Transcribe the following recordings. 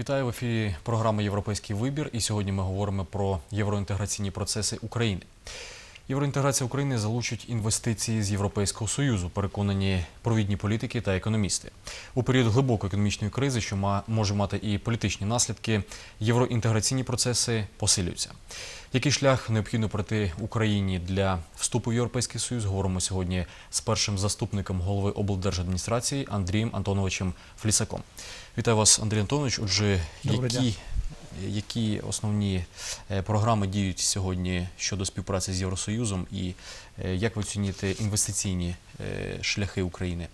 Вітаю в ефірі програми Європейський вибір. І сьогодні ми говоримо про євроінтеграційні процеси України. Євроінтеграція України залучить інвестиції з Європейського союзу, переконані провідні політики та економісти. У період глибокої економічної кризи, що може мати і політичні наслідки, євроінтеграційні процеси посилюються. Який шлях необхідно пройти Україні для вступу в Європейський Союз? Говоримо сьогодні з першим заступником голови облдержадміністрації Андрієм Антоновичем Флісаком. Вітаю вас, Андрій Антонович. Отже, Добрий які, які основні е, програми діють сьогодні щодо співпраці з Євросоюзом, і е, як ви оцінюєте інвестиційні е, шляхи України?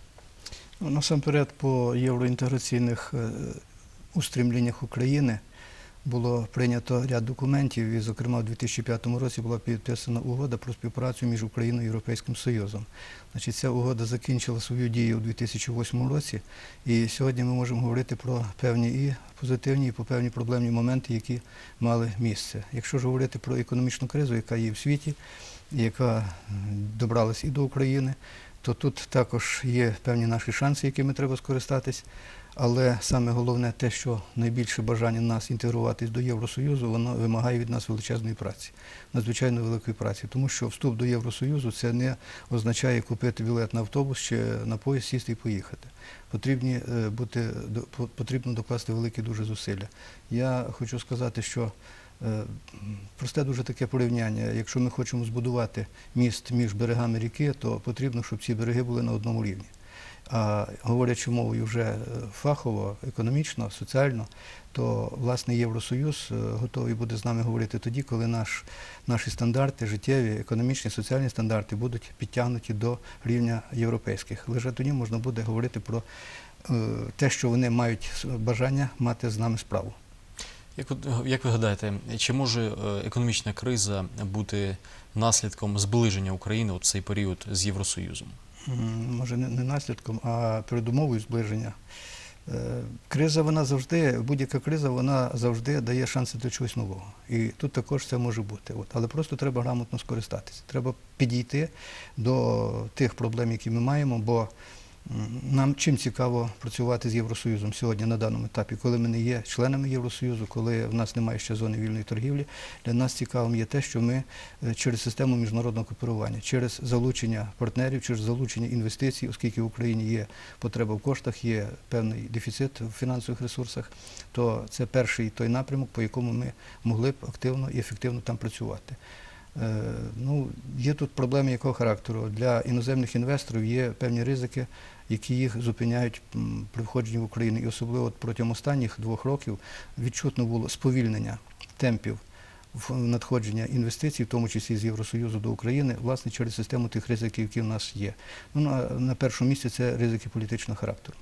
Ну, Насамперед, по євроінтеграційних устрімліннях України було прийнято ряд документів, і, зокрема, у 2005 році була підписана угода про співпрацю між Україною і Європейським Союзом. Значить, ця угода закінчила свою дію у 2008 році, і сьогодні ми можемо говорити про певні і позитивні, і по певні проблемні моменти, які мали місце. Якщо ж говорити про економічну кризу, яка є в світі, яка добралась і до України, то тут також є певні наші шанси, якими треба скористатись. Але саме головне те, що найбільше бажання нас інтегруватись до Євросоюзу, воно вимагає від нас величезної праці, надзвичайно великої праці. Тому що вступ до Євросоюзу це не означає купити білет на автобус чи на поїзд, сісти і поїхати. Потрібні е, бути потрібно докласти великі дуже зусилля. Я хочу сказати, що просте дуже таке порівняння. Якщо ми хочемо збудувати міст між берегами ріки, то потрібно, щоб ці береги були на одному рівні. А говорячи мовою вже е, фахово, економічно, соціально, то власне Євросоюз е, готовий буде з нами говорити тоді, коли наш, наші стандарти, життєві, економічні, соціальні стандарти будуть підтягнуті до рівня європейських. Лише тоді можна буде говорити про е, те, що вони мають бажання мати з нами справу. Як як ви гадаєте, чи може е, економічна криза бути наслідком зближення України у цей період з Євросоюзом? Може не, наслідком, а передумовою зближення. Е, Криза вона завжди, будь-яка криза, вона завжди дає шанси до чогось нового. І тут також це може бути. От. Але просто треба грамотно скористатися. Треба підійти до тих проблем, які ми маємо, бо нам чим цікаво працювати з Євросоюзом сьогодні на даному етапі, коли ми не є членами Євросоюзу, коли в нас немає ще зони вільної торгівлі. Для нас цікавим є те, що ми е, через систему міжнародного кооперування, через залучення партнерів, через залучення інвестицій, оскільки в Україні є потреба в коштах, є певний дефіцит в фінансових ресурсах, то це перший той напрямок, по якому ми могли б активно і ефективно там працювати. Е, Ну, є тут проблеми якого характеру? Для іноземних інвесторів є певні ризики, які їх зупиняють при входженні в Україну. І особливо протягом останніх двох років відчутно було сповільнення темпів надходження інвестицій, в тому числі з Євросоюзу до України, власне, через систему тих ризиків, які в нас є. Ну, на першому місці це ризики політичного характеру.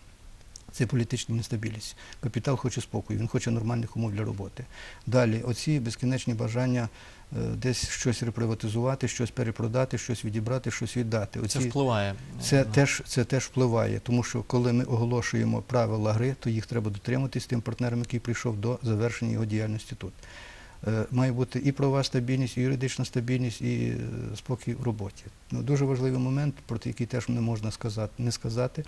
Це політична нестабільність. Капітал хоче спокою, він хоче нормальних умов для роботи. Далі, оці безкінечні бажання е, десь щось реприватизувати, щось перепродати, щось відібрати, щось віддати. Це впливає. це теж, це теж впливає, тому що коли ми оголошуємо правила гри, то їх треба дотриматись тим партнером, який прийшов до завершення його діяльності тут. Е, Має бути і правова стабільність, і юридична стабільність, і е, спокій в роботі. Ну, дуже важливий момент, про який теж не можна сказати, не сказати,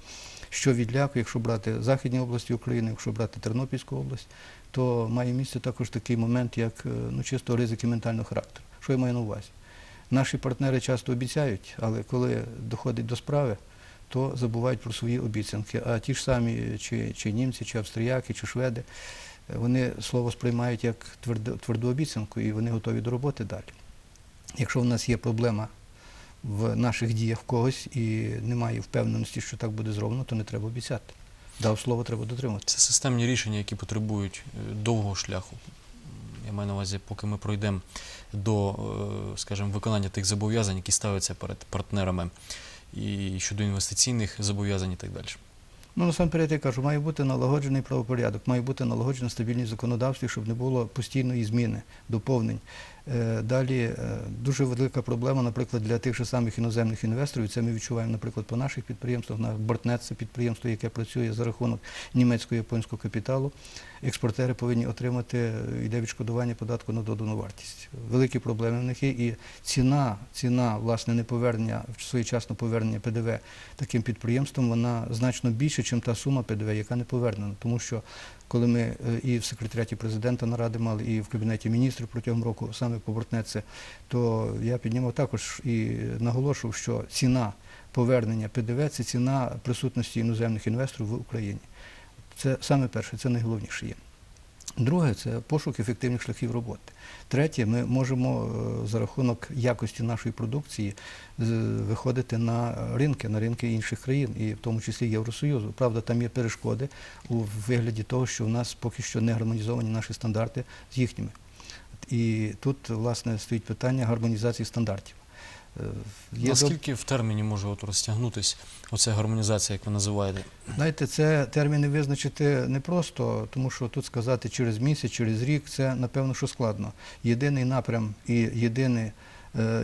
що відляку, якщо брати Західні області України, якщо брати Тернопільську область, то має місце також такий момент, як е, ну, чисто ризики ментального характеру. Що я маю на увазі? Наші партнери часто обіцяють, але коли доходить до справи, то забувають про свої обіцянки. А ті ж самі, чи, чи німці, чи австріяки, чи шведи, вони слово сприймають як тверду, тверду обіцянку і вони готові до роботи далі. Якщо в нас є проблема в наших діях когось і немає впевненості, що так буде зроблено, то не треба обіцяти. Дав слово, треба дотриматися. Це системні рішення, які потребують е, довгого шляху. Я маю на увазі, поки ми пройдемо до, е, скажімо, виконання тих зобов'язань, які ставляться перед партнерами, і щодо інвестиційних зобов'язань і так далі. Ну, насамперед, я кажу, має бути налагоджений правопорядок, має бути налагоджено стабільність законодавстві, щоб не було постійної зміни, доповнень. Е, Далі е, дуже велика проблема, наприклад, для тих же самих іноземних інвесторів. Це ми відчуваємо, наприклад, по наших підприємствах. На Бортнет це підприємство, яке працює за рахунок німецького японського капіталу. Експортери повинні отримати е, йде відшкодування податку на додану вартість. Великі проблеми в них є, і ціна, ціна власне неповернення, своєчасне повернення ПДВ таким підприємствам, вона значно більше, ніж та сума ПДВ, яка не повернена. Тому що коли ми е, і в секретаріаті президента наради мали, і в кабінеті міністрів протягом року саме повертнеться, то я піднімав також і наголошував, що ціна повернення ПДВ це ціна присутності іноземних інвесторів в Україні. Це саме перше, це найголовніше є. Друге це пошук ефективних шляхів роботи. Третє, ми можемо е, за рахунок якості нашої продукції виходити на ринки, на ринки інших країн, і в тому числі Євросоюзу. Правда, там є перешкоди у вигляді того, що в нас поки що не гармонізовані наші стандарти з їхніми. І тут, власне, стоїть питання гармонізації стандартів. Е, Є Наскільки Наскільки в терміні може от розтягнутися оця гармонізація, як ви називаєте? Знаєте, це терміни визначити непросто, тому що тут сказати через місяць, через рік це напевно що складно. Єдиний напрям і єдиний,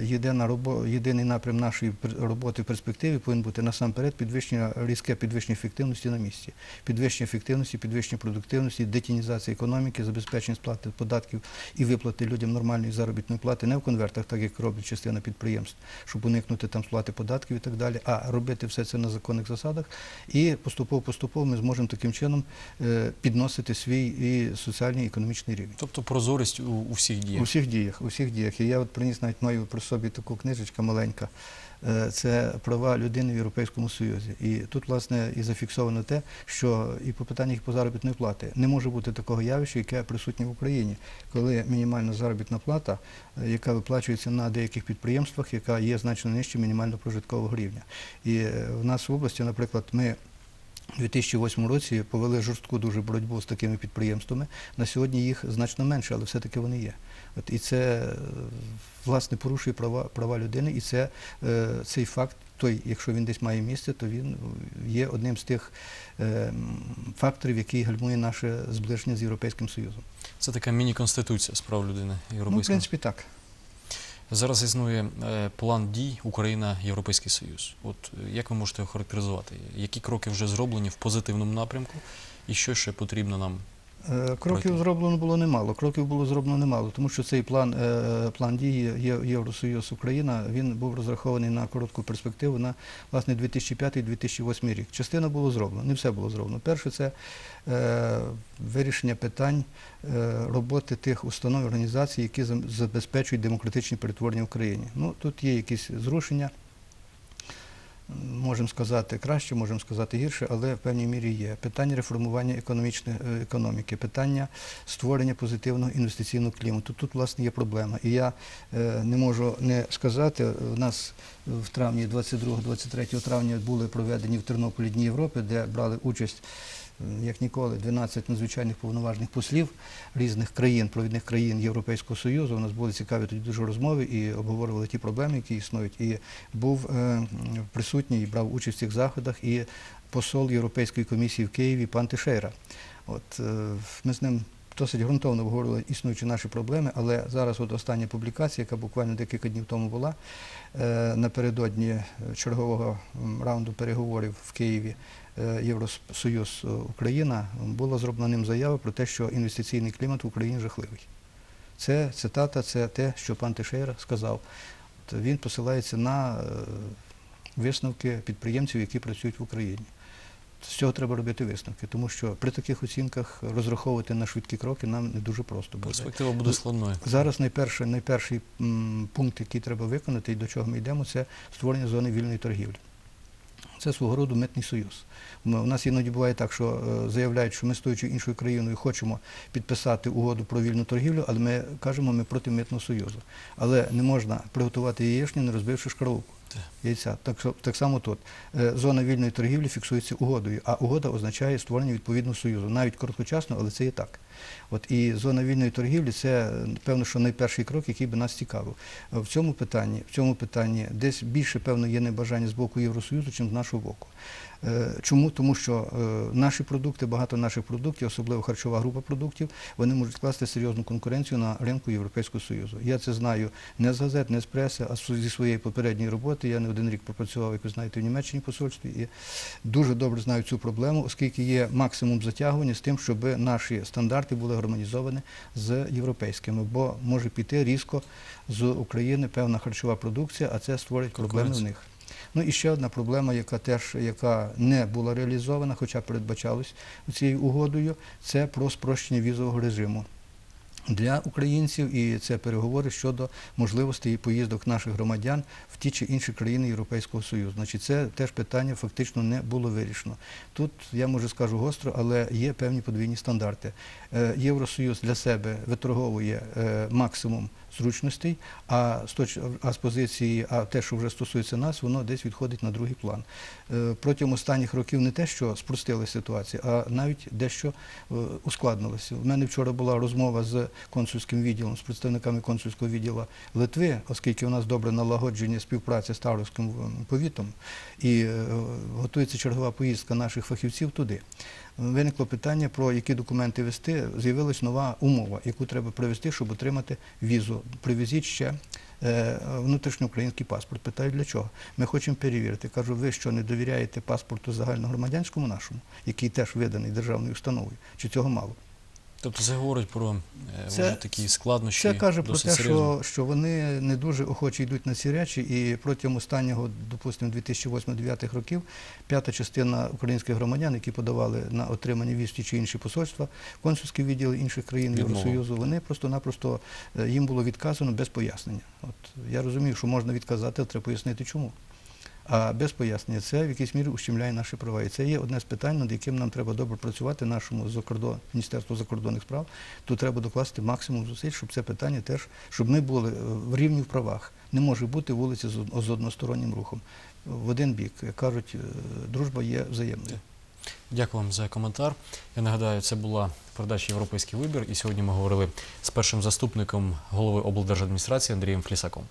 єдина робо, єдиний напрям нашої роботи в перспективі повинен бути насамперед підвищення різке підвищення ефективності на місці. Підвищення ефективності, підвищення продуктивності, детінізація економіки, забезпечення сплати податків і виплати людям нормальної заробітної плати не в конвертах, так як роблять частина підприємств, щоб уникнути там сплати податків і так далі, а робити все це на законних засадах. І поступово-поступово ми зможемо таким чином е, підносити свій і соціальний і економічний рівень. Тобто прозорість у, у всіх діях? У всіх діях, у всіх діях. І я от приніс навіть маю при собі таку книжечка маленька. Е, Це права людини в Європейському Союзі. І тут, власне, і зафіксовано те, що і по питаннях по заробітної плати не може бути такого явища, яке присутнє в Україні, коли мінімальна заробітна плата, е, яка виплачується на деяких підприємствах, яка є значно нижче мінімально прожиткового рівня. І е, в нас в області, наприклад, ми. У 2008 році повели жорстку дуже боротьбу з такими підприємствами. На сьогодні їх значно менше, але все-таки вони є. От і це е, власне порушує права, права людини, і це е, цей факт, той, якщо він десь має місце, то він є одним з тих е, факторів, який гальмує наше зближення з Європейським Союзом. Це така міні-конституція з прав людини Ну, в принципі, так. Зараз існує е, план дій Україна Європейський Союз. От е, як ви можете охарактеризувати. Які кроки вже зроблені в позитивному напрямку, і що ще потрібно нам? Е, Кроків зроблено було немало. Кроків було зроблено немало, тому що цей план, е, план дії Євросоюз Україна він був розрахований на коротку перспективу на власне 2005-2008 рік. Частина було зроблено, не все було зроблено. Перше це е, вирішення питань роботи тих установ і організацій, які забезпечують демократичні перетворення в країні. Ну тут є якісь зрушення. Можемо сказати краще, можемо сказати гірше, але в певній мірі є. Питання реформування економічної е, економіки, питання створення позитивного інвестиційного клімату. Тут, власне, є проблема. І я е, не можу не сказати, у нас в травні, 22-23 травня були проведені в Тернополі Дні Європи, де брали участь. Як ніколи, 12 надзвичайних повноважних послів різних країн, провідних країн Європейського Союзу. У нас були цікаві тоді дуже розмови і обговорювали ті проблеми, які існують. І був е, присутній і брав участь в цих заходах і посол Європейської комісії в Києві пан Тишейра. От е, ми з ним досить ґрунтовно обговорювали існуючі наші проблеми, але зараз от остання публікація, яка буквально декілька днів тому була, е, напередодні е, чергового раунду переговорів в Києві е, Євросоюз Україна, була зроблена ним заява про те, що інвестиційний клімат в Україні жахливий. Це цитата, це те, що пан Тишейра сказав. Він посилається на висновки підприємців, які працюють в Україні. З цього треба робити висновки, тому що при таких оцінках розраховувати на швидкі кроки нам не дуже просто буде. Перспектива буде складною. Зараз найперше, найперший пункт, який треба виконати і до чого ми йдемо, це створення зони вільної торгівлі. Це свого роду митний союз. Ми- У нас іноді буває так, що е, заявляють, що ми стоячи іншою країною хочемо підписати угоду про вільну торгівлю, але ми кажемо, ми проти митного союзу. Але не можна приготувати яєчню, не розбивши шкарлупку Так. Яйця. Так, так само тут. Е, Зона вільної торгівлі фіксується угодою, а угода означає створення відповідного союзу. Навіть короткочасно, але це і так. От і зона вільної торгівлі це певно, що найперший крок, який би нас цікавив. Е, В цьому питанні, в цьому питанні десь більше певно є небажання з боку Євросоюзу, чим з нашого боку. Е, Чому? Тому що е, наші продукти, багато наших продуктів, особливо харчова група продуктів, вони можуть скласти серйозну конкуренцію на ринку Європейського Союзу. Я це знаю не з газет, не з преси, а зі своєї попередньої роботи. Я не один рік пропрацював, як ви знаєте, в Німеччині посольстві і дуже добре знаю цю проблему, оскільки є максимум затягування з тим, щоб наші стандарти були гармонізовані з європейськими, бо може піти різко з України певна харчова продукція, а це створить проблеми в них. Ну і ще одна проблема, яка теж яка не була реалізована, хоча передбачалось цією угодою, це про спрощення візового режиму. Для українців і це переговори щодо можливостей поїздок наших громадян в ті чи інші країни Європейського Союзу. Значить, це теж питання фактично не було вирішено. Тут я може скажу гостро, але є певні подвійні стандарти. Е, Євросоюз для себе виторговує е, максимум зручностей, а з, точ... а з позиції, а те, що вже стосується нас, воно десь відходить на другий план. Е, Протягом останніх років не те, що спростили ситуацію, а навіть дещо е, ускладнилося. У мене вчора була розмова з консульським відділом, з представниками консульського відділу Литви, оскільки у нас добре налагодження співпраці з Тавровським повітом, і е, готується чергова поїздка наших фахівців туди. Виникло питання про які документи вести. З'явилась нова умова, яку треба привезти, щоб отримати візу. Привезіть ще е, внутрішньоукраїнський паспорт. Питаю, для чого? Ми хочемо перевірити. Кажу, ви що не довіряєте паспорту загальногромадянському нашому, який теж виданий державною установою? Чи цього мало? Тобто це говорить про е, Це- вже такі складнощі. Це каже про те, що, що вони не дуже охоче йдуть на ці речі, і протягом останнього, допустимо, 2008-2009 років п'ята частина українських громадян, які подавали на отримання віз чи інші посольства, консульські відділи інших країн. Євросоюзу, вони просто-напросто е, їм було відказано без пояснення. От я розумію, що можна відказати, але треба пояснити, чому. А без пояснення це в якійсь мірі ущемляє наші права. І це є одне з питань, над яким нам треба добре працювати нашому закордон, Міністерству закордонних справ. Тут треба докласти максимум зусиль, щоб це питання теж, щоб ми були е, в рівні в правах. Не може бути вулиці з одностороннім рухом. В один бік Як кажуть, е, дружба є взаємною. Дякую вам за коментар. Я нагадаю, це була передача Європейський вибір, і сьогодні ми говорили з першим заступником голови облдержадміністрації Андрієм Флісаком.